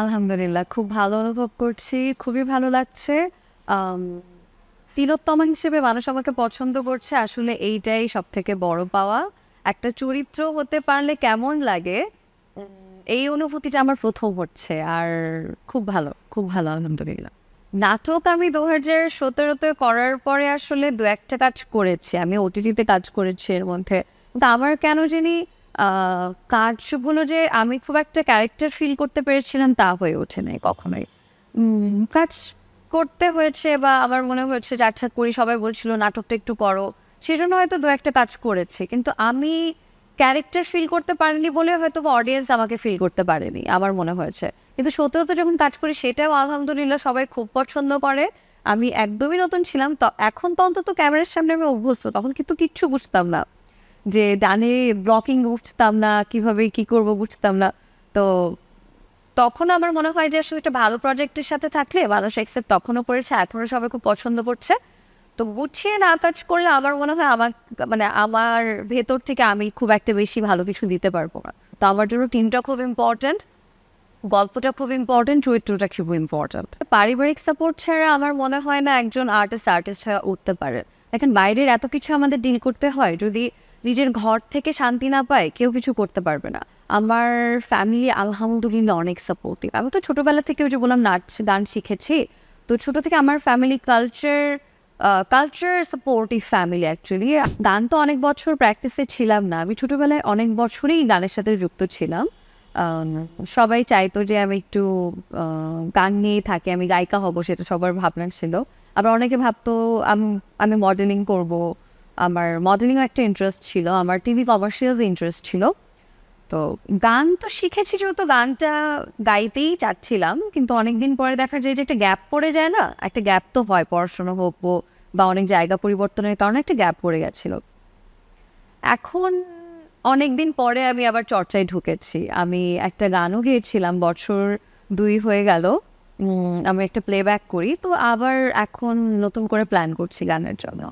আলহামদুলিল্লাহ, খুব ভালো অনুভব করছি, খুবই ভালো লাগছে। তিলোত্তমা হিসেবে মানুষ আমাকে পছন্দ করছে, আসলে এইটাই সব থেকে বড় পাওয়া। একটা চরিত্র হতে পারলে কেমন লাগে এই অনুভূতিটা আমার প্রথম হচ্ছে, আর খুব ভালো খুব ভালো, আলহামদুলিল্লাহ। নাটক আমি দু হাজার সতেরোতে করার পরে আসলে দু একটা কাজ করেছি, আমি ওটিটিতে কাজ করেছি এর মধ্যে। কিন্তু আমার কেন জানি কাজগুলো যে আমি খুব একটা ক্যারেক্টার ফিল করতে পেরেছিলাম তা হয়ে ওঠে নাই কখনোই। কাজ করতে হয়েছে বা আমার মনে হয়েছে যে আচ্ছা করি, সবাই বলছিল নাটকটা একটু করো। সেই জন্য হয়তো দু একটা কাজ করেছে। কিন্তু আমি ক্যারেক্টার ফিল করতে পারিনি বলে হয়তো অডিয়েন্স আমাকে ফিল করতে পারেনি, আমার মনে হয়েছে। কিন্তু সত্যতা যখন কাজ করি সেটাও আলহামদুলিল্লাহ সবাই খুব পছন্দ করে। আমি একদমই নতুন ছিলাম। তো এখন তো অন্তত ক্যামেরার সামনে আমি অভ্যস্ত, তখন কিন্তু কিচ্ছু বুঝতাম না। যে ডানে ব্লকিং বুঝতাম না, কীভাবে কি করব বুঝতাম না। তো তখন আমার মনে হয় যে আসলে একটা ভালো প্রজেক্টের সাথে থাকলে মানুষ অ্যাকসেপ্ট তখনও করেছে এখনও সবাই খুব পছন্দ করছে। তো গুছিয়ে না কাজ করলে আমার মনে হয় আমার মানে আমার ভেতর থেকে আমি খুব একটা বেশি ভালো কিছু দিতে পারব না। তো আমার জন্য টিমটা খুব ইম্পর্ট্যান্ট গল্পটা খুব ইম্পর্ট্যান্ট চরিত্রটা খুব ইম্পর্ট্যান্ট পারিবারিক সাপোর্ট ছাড়া আমার মনে হয় না একজন আর্টিস্ট আর্টিস্ট হয়ে উঠতে পারে। দেখেন বাইরের এত কিছু আমাদের ডিল করতে হয়, যদি নিজের ঘর থেকে শান্তি না পায়, কেউ কিছু করতে পারবে না। আমার ফ্যামিলি আলহামদুলিল্লাহ অনেক সাপোর্টিভ আমি তো ছোটোবেলা থেকে ওই যে বললাম, নাচ, গান শিখেছি। তো ছোটো থেকে আমার family culture culture supportive family actually গান তো অনেক বছর প্র্যাকটিসে ছিলাম না। আমি ছোটোবেলায় অনেক বছরই গানের সাথে যুক্ত ছিলাম। সবাই চাইতো যে আমি একটু গান নিয়ে থাকি, আমি গায়িকা হব, সেটা সবার ভাবনা ছিল। আবার অনেকে ভাবতো, আম- মডেলিং করব। আমার মডেলিংও একটা ইন্টারেস্ট ছিল, আমার টিভি কমার্শিয়াল ইন্টারেস্ট ছিল। তো গান তো শিখেছি, যেহেতু গানটা গাইতেই চাচ্ছিলাম, কিন্তু অনেকদিন পরে দেখা যায় যে একটা গ্যাপ পড়ে যায় না, একটা গ্যাপ তো হয়, পড়াশোনা হোক বা অনেক জায়গা পরিবর্তনের কারণে একটা গ্যাপ পড়ে গেছিল। এখন অনেক দিন পরে আমি আবার চর্চায় ঢুকেছি। আমি একটা গানও গেয়েছিলাম, বছর দুই হয়ে গেল আমি একটা প্লেব্যাক করি, তো আবার এখন নতুন করে প্ল্যান করছি গানের জন্য।